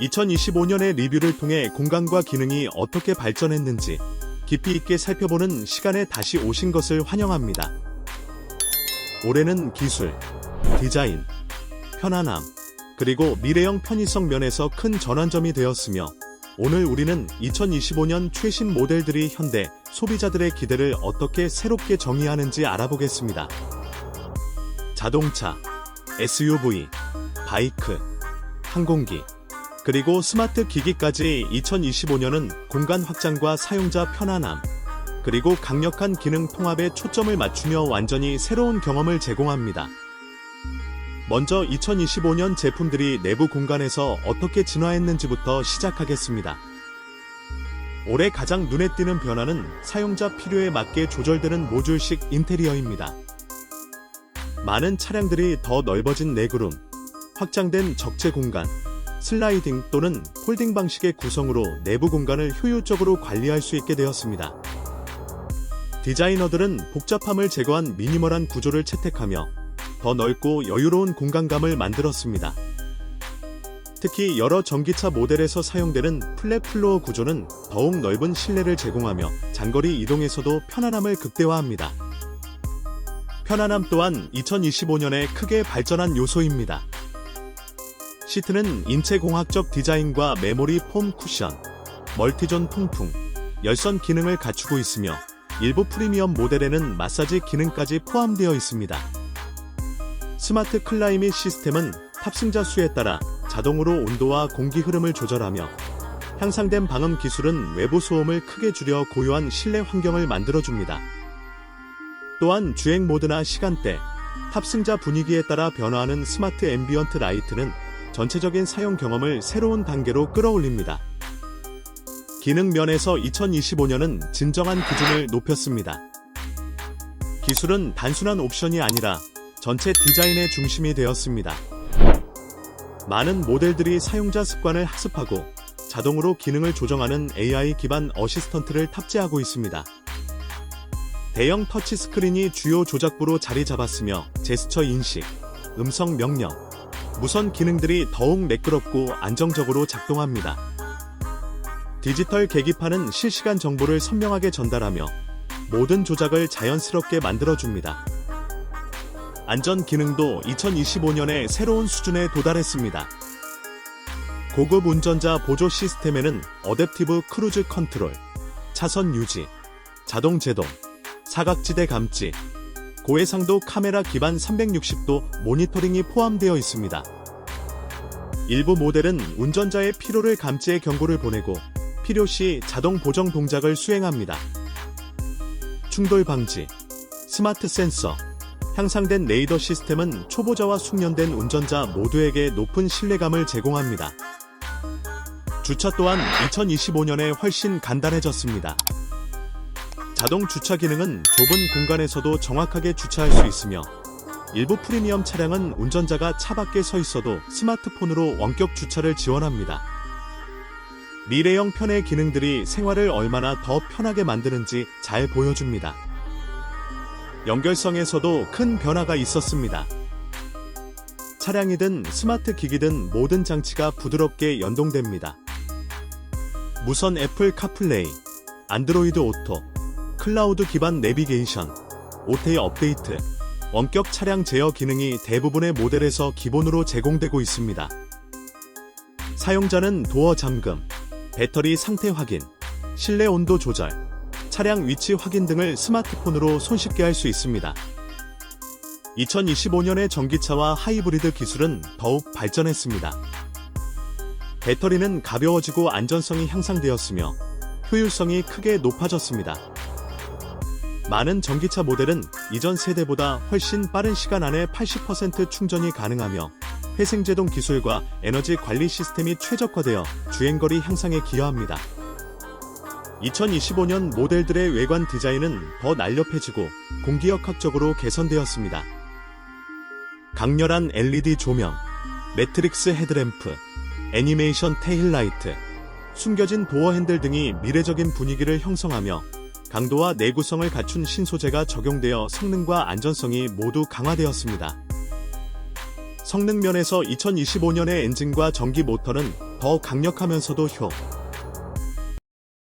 2025년의 리뷰를 통해 공간과 기능이 어떻게 발전했는지 깊이 있게 살펴보는 시간에 다시 오신 것을 환영합니다. 올해는 기술, 디자인, 편안함, 그리고 미래형 편의성 면에서 큰 전환점이 되었으며 오늘 우리는 2025년 최신 모델들이 현대 소비자들의 기대를 어떻게 새롭게 정의하는지 알아보겠습니다. 자동차, SUV, 바이크, 항공기, 그리고 스마트 기기까지 2025년은 공간 확장과 사용자 편안함, 그리고 강력한 기능 통합에 초점을 맞추며 완전히 새로운 경험을 제공합니다. 먼저 2025년 제품들이 내부 공간에서 어떻게 진화했는지부터 시작하겠습니다. 올해 가장 눈에 띄는 변화는 사용자 필요에 맞게 조절되는 모듈식 인테리어입니다. 많은 차량들이 더 넓어진 레그룸, 확장된 적재 공간, 슬라이딩 또는 폴딩 방식의 구성으로 내부 공간을 효율적으로 관리할 수 있게 되었습니다. 디자이너들은 복잡함을 제거한 미니멀한 구조를 채택하며 더 넓고 여유로운 공간감을 만들었습니다. 특히 여러 전기차 모델에서 사용되는 플랫 플로어 구조는 더욱 넓은 실내를 제공하며 장거리 이동에서도 편안함을 극대화합니다. 편안함 또한 2025년에 크게 발전한 요소입니다. 시트는 인체공학적 디자인과 메모리 폼 쿠션, 멀티존 통풍, 열선 기능을 갖추고 있으며 일부 프리미엄 모델에는 마사지 기능까지 포함되어 있습니다. 스마트 클라이밋 시스템은 탑승자 수에 따라 자동으로 온도와 공기 흐름을 조절하며 향상된 방음 기술은 외부 소음을 크게 줄여 고요한 실내 환경을 만들어줍니다. 또한 주행 모드나 시간대, 탑승자 분위기에 따라 변화하는 스마트 앰비언트 라이트는 전체적인 사용 경험을 새로운 단계로 끌어올립니다. 기능 면에서 2025년은 진정한 기준을 높였습니다. 기술은 단순한 옵션이 아니라 전체 디자인의 중심이 되었습니다. 많은 모델들이 사용자 습관을 학습하고 자동으로 기능을 조정하는 AI 기반 어시스턴트를 탑재하고 있습니다. 대형 터치 스크린이 주요 조작부로 자리 잡았으며 제스처 인식, 음성 명령, 무선 기능들이 더욱 매끄럽고 안정적으로 작동합니다. 디지털 계기판은 실시간 정보를 선명하게 전달하며 모든 조작을 자연스럽게 만들어줍니다. 안전 기능도 2025년에 새로운 수준에 도달했습니다. 고급 운전자 보조 시스템에는 어댑티브 크루즈 컨트롤, 차선 유지, 자동 제동, 사각지대 감지, 고해상도 카메라 기반 360도 모니터링이 포함되어 있습니다. 일부 모델은 운전자의 피로를 감지해 경고를 보내고 필요시 자동 보정 동작을 수행합니다. 충돌 방지, 스마트 센서, 향상된 레이더 시스템은 초보자와 숙련된 운전자 모두에게 높은 신뢰감을 제공합니다. 주차 또한 2025년에 훨씬 간단해졌습니다. 자동 주차 기능은 좁은 공간에서도 정확하게 주차할 수 있으며 일부 프리미엄 차량은 운전자가 차 밖에 서 있어도 스마트폰으로 원격 주차를 지원합니다. 미래형 편의 기능들이 생활을 얼마나 더 편하게 만드는지 잘 보여줍니다. 연결성에서도 큰 변화가 있었습니다. 차량이든 스마트 기기든 모든 장치가 부드럽게 연동됩니다. 무선 애플 카플레이, 안드로이드 오토, 클라우드 기반 내비게이션, 오테이 업데이트, 원격 차량 제어 기능이 대부분의 모델에서 기본으로 제공되고 있습니다. 사용자는 도어 잠금, 배터리 상태 확인, 실내 온도 조절, 차량 위치 확인 등을 스마트폰으로 손쉽게 할 수 있습니다. 2025년의 전기차와 하이브리드 기술은 더욱 발전했습니다. 배터리는 가벼워지고 안전성이 향상되었으며 효율성이 크게 높아졌습니다. 많은 전기차 모델은 이전 세대보다 훨씬 빠른 시간 안에 80% 충전이 가능하며 회생제동 기술과 에너지 관리 시스템이 최적화되어 주행거리 향상에 기여합니다. 2025년 모델들의 외관 디자인은 더 날렵해지고 공기역학적으로 개선되었습니다. 강렬한 LED 조명, 매트릭스 헤드램프, 애니메이션 테일라이트, 숨겨진 도어 핸들 등이 미래적인 분위기를 형성하며 강도와 내구성을 갖춘 신소재가 적용되어 성능과 안전성이 모두 강화되었습니다. 성능 면에서 2025년의 엔진과 전기 모터는 더 강력하면서도 효,